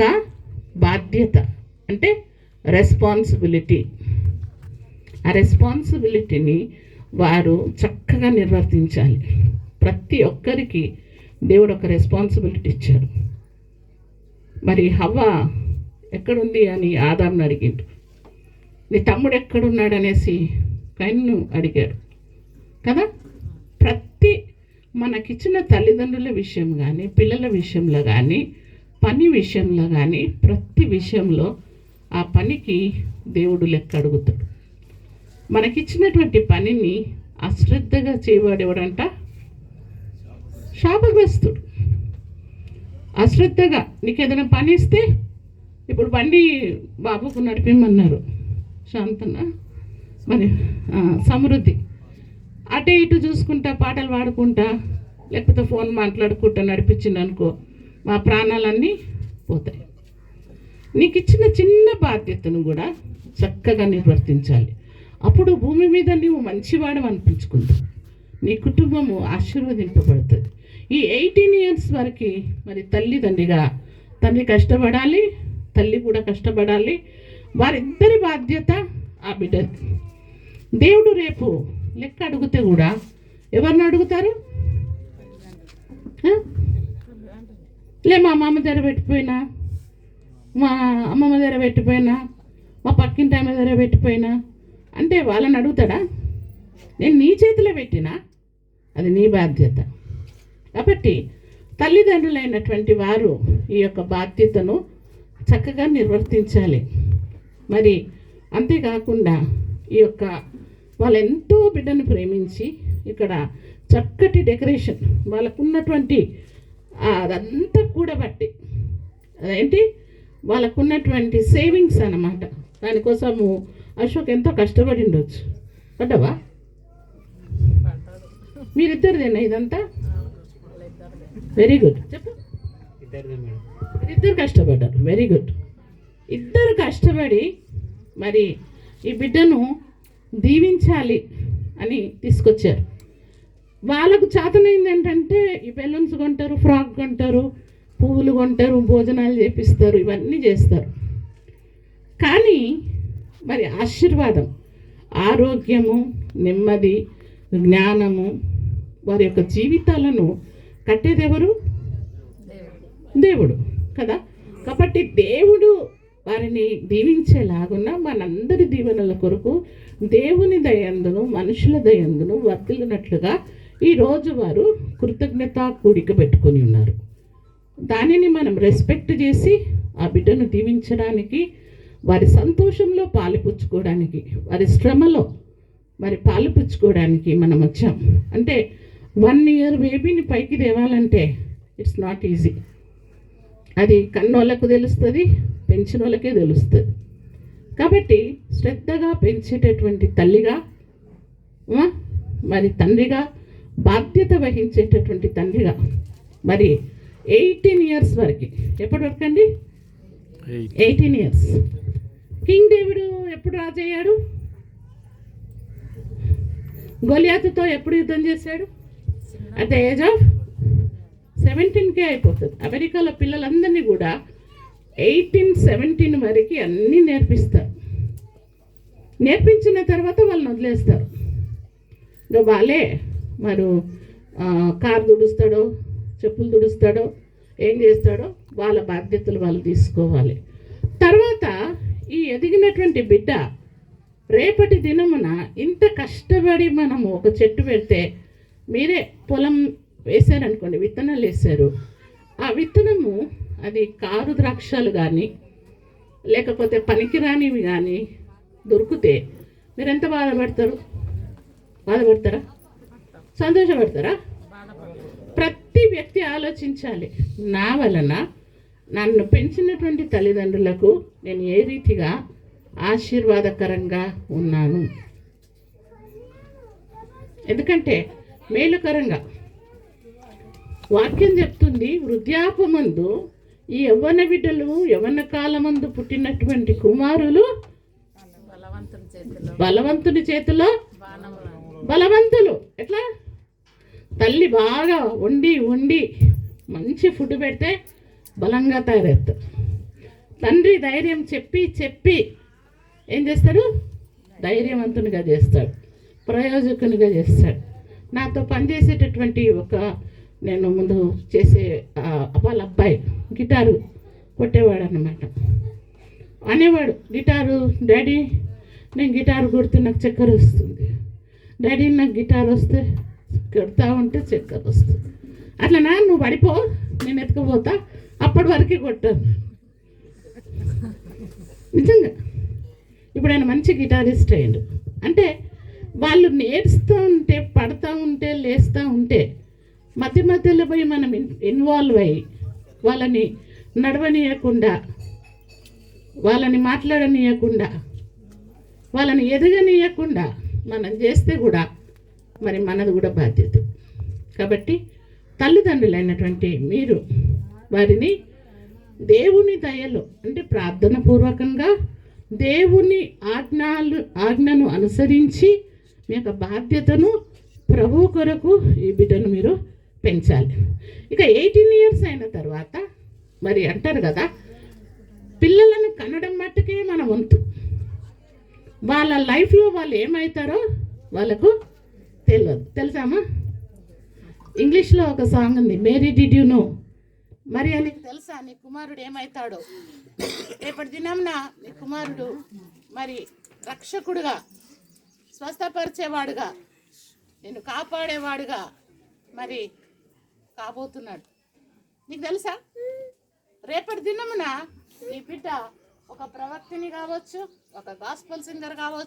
యొక్క బాధ్యత అంటే రెస్పాన్సిబిలిటీ ఆ రెస్పాన్సిబిలిటీని వారు చక్కగా నిర్వర్తించాలి. ప్రతి ఒక్కరికి దేవుడు ఒక రెస్పాన్సిబిలిటీ ఇచ్చాడు. మరి హవ్వ ఎక్కడుంది అని ఆదాంను అడిగిండు. నీ తమ్ముడు ఎక్కడున్నాడు అనేసి కన్ను అడిగాడు. కదా? ప్రతి మనకిచ్చిన తల్లిదండ్రుల విషయం కానీ పిల్లల విషయంలో కానీ పని విషయంలో కానీ ప్రతి విషయంలో ఆ పనికి దేవుడు లెక్క అడుగుతాడు. మనకిచ్చినటువంటి పనిని అశ్రద్ధగా చేయవాడేవాడంట శాపగ్రస్తుడు. అశ్రద్ధగా నీకు ఏదైనా పని ఇస్తే ఇప్పుడు బండి బాబుకు నడిపిమన్నారు శాంతన మరి సమృద్ధి. అటే ఇటు చూసుకుంటా పాటలు పాడుకుంటా లేకపోతే ఫోన్ మాట్లాడుకుంటా నడిపించింది అనుకో మా ప్రాణాలన్నీ పోతాయి. నీకు ఇచ్చిన చిన్న బాధ్యతను కూడా చక్కగా నిర్వర్తించాలి. అప్పుడు భూమి మీద నీవు మంచివాడు అనిపించుకుంటావు. నీ కుటుంబము ఆశీర్వదింపబడుతుంది. ఈ ఎయిటీన్ ఇయర్స్ వరకు మరి తల్లిదండ్రిగా తండ్రి కష్టపడాలి తల్లి కూడా కష్టపడాలి వారిద్దరి బాధ్యత ఆ బిడ్డది. దేవుడు రేపు లెక్క అడిగితే కూడా ఎవరిని అడుగుతారు? లే మా అమ్మమ్మ దగ్గర పెట్టిపోయినా. మా అమ్మమ్మ దగ్గర పెట్టిపోయినా. మా పక్కింటి ఆమె దగ్గర పెట్టిపోయినా. అంటే వాళ్ళని అడుగుతాడా? నేను నీ చేతిలో పెట్టినా? అది నీ బాధ్యత. కాబట్టి తల్లిదండ్రులైనటువంటి వారు ఈ యొక్క బాధ్యతను చక్కగా నిర్వర్తించాలి. మరి అంతేకాకుండా ఈ యొక్క వాళ్ళు ఎంతో బిడ్డను ప్రేమించి ఇక్కడ చక్కటి డెకరేషన్ వాళ్ళకున్నటువంటి అదంతా కూడబట్టి అదేంటి? వాళ్ళకున్నటువంటి సేవింగ్స్ అన్నమాట. దానికోసము అశోక్ ఎంతో కష్టపడి ఉండొచ్చు. పడ్డవా? మీరిద్దరిదేనా ఇదంతా? వెరీ గుడ్ చెప్పు. ఇద్దరు కష్టపడ్డారు. వెరీ గుడ్ ఇద్దరు కష్టపడి మరి ఈ బిడ్డను దీవించాలి అని తీసుకొచ్చారు. వాళ్ళకు చేతనైంది ఏంటంటే ఈ బెలూన్స్ కొంటారు ఫ్రాక్ కొంటారు పువ్వులు కొంటారు భోజనాలు చేపిస్తారు ఇవన్నీ చేస్తారు. కానీ మరి ఆశీర్వాదం ఆరోగ్యము నెమ్మది జ్ఞానము వారి యొక్క జీవితాలను కట్టేదెవరు దేవుడు కదా? కాబట్టి దేవుడు వారిని దీవించేలాగున్న మనందరి దీవెనల కొరకు దేవుని దయందును మనుషుల దయందును వర్తిల్లినట్లుగా ఈరోజు వారు కృతజ్ఞత కూడిక పెట్టుకొని ఉన్నారు. దానిని మనం రెస్పెక్ట్ చేసి ఆ బిడ్డను దీవించడానికి వారి సంతోషంలో పాలుపుచ్చుకోవడానికి వారి శ్రమలో మరి పాలుపుచ్చుకోవడానికి మనం వచ్చాం. అంటే వన్ ఇయర్ బేబీని పైకి తేవాలంటే ఇట్స్ నాట్ ఈజీ. అది కన్నోళ్ళకు తెలుస్తుంది పెంచిన వాళ్ళకే తెలుస్తుంది. కాబట్టి శ్రద్ధగా పెంచేటటువంటి తల్లిగా మరి తండ్రిగా బాధ్యత వహించేటటువంటి తండ్రిగా. మరి ఎయిటీన్ ఇయర్స్ వరకు ఎప్పటి వరకు అండి? ఎయిటీన్. ఇయర్స్. కింగ్ డేవిడ్ ఎప్పుడు రాజయ్యాడు గొలియాతుతో ఎప్పుడు యుద్ధం చేశాడు? అట్ ద ఏజ్ ఆఫ్ సెవెంటీన్కే అయిపోతుంది. అమెరికాలో పిల్లలందరినీ కూడా ఎయిటీన్ సెవెంటీన్ వరకు అన్నీ నేర్పిస్తారు. నేర్పించిన తర్వాత వాళ్ళని వదిలేస్తారు. వాళ్ళే మరి కారు దుడుస్తాడో చెప్పులు దుడుస్తాడో ఏం చేస్తాడో వాళ్ళ బాధ్యతలు వాళ్ళు తీసుకోవాలి. తర్వాత ఈ ఎదిగినటువంటి బిడ్డ రేపటి దినమున ఇంత కష్టపడి మనము ఒక చెట్టు పెడితే మీరే పొలం వేశారనుకోండి విత్తనాలు వేశారు. ఆ విత్తనము అది కారు ద్రాక్షలు కానీ లేకపోతే పనికిరానివి కానీ దొరికితే మీరు ఎంత బాధపడతారు? బాధపడతారా? సంతోషపడతారా ప్రతి వ్యక్తి ఆలోచించాలి. నా వలన నన్ను పెంచినటువంటి తల్లిదండ్రులకు నేను ఏ రీతిగా ఆశీర్వాదకరంగా ఉన్నాను? ఎందుకంటే మేలుకరంగా. వాక్యం చెప్తుంది వృద్ధాపమందు ఈ యవ్వన బిడ్డలు యవ్వన కాలమందు పుట్టినటువంటి కుమారులు బలవంతుని చేతిలో. బలవంతుని చేతిలో బాణములు బలవంతులు. ఎట్లా? తల్లి బాగా వండి వండి మంచి ఫుడ్ పెడితే బలంగా తయారవుతారు. తండ్రి ధైర్యం చెప్పి చెప్పి ఏం చేస్తాడు? ధైర్యవంతునిగా చేస్తాడు ప్రయోజకునిగా చేస్తాడు. నాతో పనిచేసేటటువంటి ఒక నేను ముందు చేసే వాళ్ళ అబ్బాయి గిటారు కొట్టేవాడు అనమాట అనేవాడు గిటారు డాడీ నేను గిటారు కొడితే నాకు చక్కెర వస్తుంది. డాడీ నాకు గిటార్ వస్తే కొడతా ఉంటే చక్కెర వస్తుంది. అట్లా నా నువ్వు పడిపో నేను ఎత్తుకుపోతా అప్పటి వరకే కొట్టాను నిజంగా. ఇప్పుడు ఆయన మంచి గిటారిస్ట్ అయ్యాడు. అంటే వాళ్ళు నేర్స్తూ ఉంటే పడతా ఉంటే లేస్తూ ఉంటే మధ్య మధ్యలో పోయి మనం ఇన్వాల్వ్ అయ్యి వాళ్ళని నడవనీయకుండా వాళ్ళని మాట్లాడనీయకుండా వాళ్ళని ఎదగనీయకుండా మనం చేస్తే కూడా మరి మనది కూడా బాధ్యత. కాబట్టి తల్లిదండ్రులైనటువంటి మీరు వారిని దేవుని దయలో అంటే ప్రార్థన పూర్వకంగా దేవుని ఆజ్ఞలు ఆజ్ఞను అనుసరించి మీ యొక్క బాధ్యతను ప్రభు కొరకు ఈ బిడ్డను మీరు పెంచాలి. ఇక ఎయిటీన్ ఇయర్స్ అయిన తర్వాత మరి అంటారు కదా పిల్లలను కనడం మట్టుకే మన వంతు. వాళ్ళ లైఫ్లో వాళ్ళు ఏమవుతారో వాళ్ళకు తెలియదు తెలుసామా? ఇంగ్లీష్లో ఒక సాంగ్ ఉంది మేరీ డిడ్ యు నో? మరి అని తెలుసా? నీ కుమారుడు ఏమవుతాడో రేపటి దినంన నీ కుమారుడు మరి రక్షకుడుగా స్వస్థపరిచేవాడుగా నేను కాపాడేవాడుగా మరి కాబోతున్నాడు. నీకు తెలుసా? రేపటి దినమున నీ బిడ్డ ఒక ప్రవక్తిని కావచ్చు ఒక గాస్పల్ సింగర్ కావచ్చు